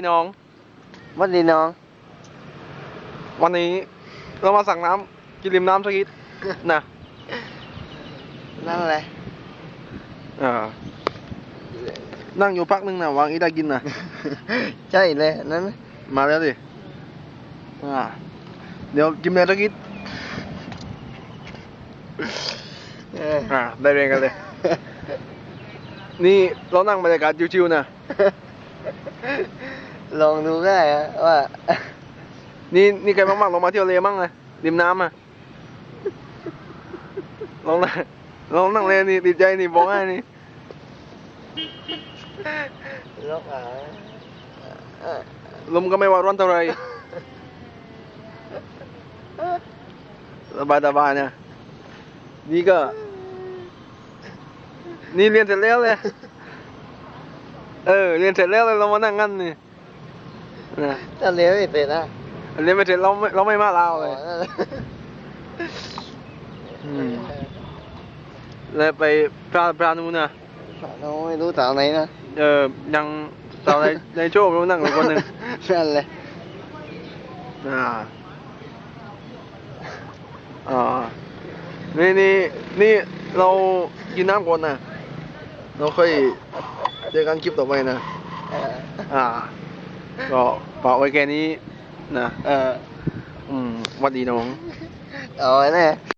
พี่น้อง วันดีน้อง วันนี้เรามาสั่งน้ำกินริมน้ำสักนิด นะนั่นแหละอ่านั่งอยู่พักนึงนะวางอีได้กินนะใช่เลยนั่นมาแล้วดิอ่าเดี๋ยวกินเลยสักนิดเอออ่าได้เรียนกันเลย นี่เรานั่งบรรยากาศชิวๆนะ ลองดูก็ได้ฮะว่า นี่นี่ใครบ้างๆลงมาเที่ยวเลมั่งเลยริมน้ำอะลองนั่งลองนั่งเลยนี่ติดใจนี่บอกให้นี่ลอกอะเออลมก็ไม่ว่าร้อนเท่าไหรสบายสบายๆนะนี่ก็ นี่เรียนเสร็จแล้วเลย เออ เรียนเสร็จแล้วเลยเรามานั่งงั้นนี่ นะถ้าเลี้ยวไม่เสร็จนะเรียนไม่เสร็จเราไม่เราไม่มาลาวเลยอ๋อนั่นแหละอืมแล้วไปพระพระนูนนะเราไม่รู้สาวไหนนะ เออยังสาวในในโชคเรานั่งอยู่คนหนึ่งนั่นแหละอ่าอ่านี่นี่นี่เรากินน้ำก่อนนะเราค่อยเจอกันคลิปต่อไปนะเอออ่า ก็ฝากไว้แค่นี้นะ เออ อืมหวัดดีน้อง เอาไว้แน่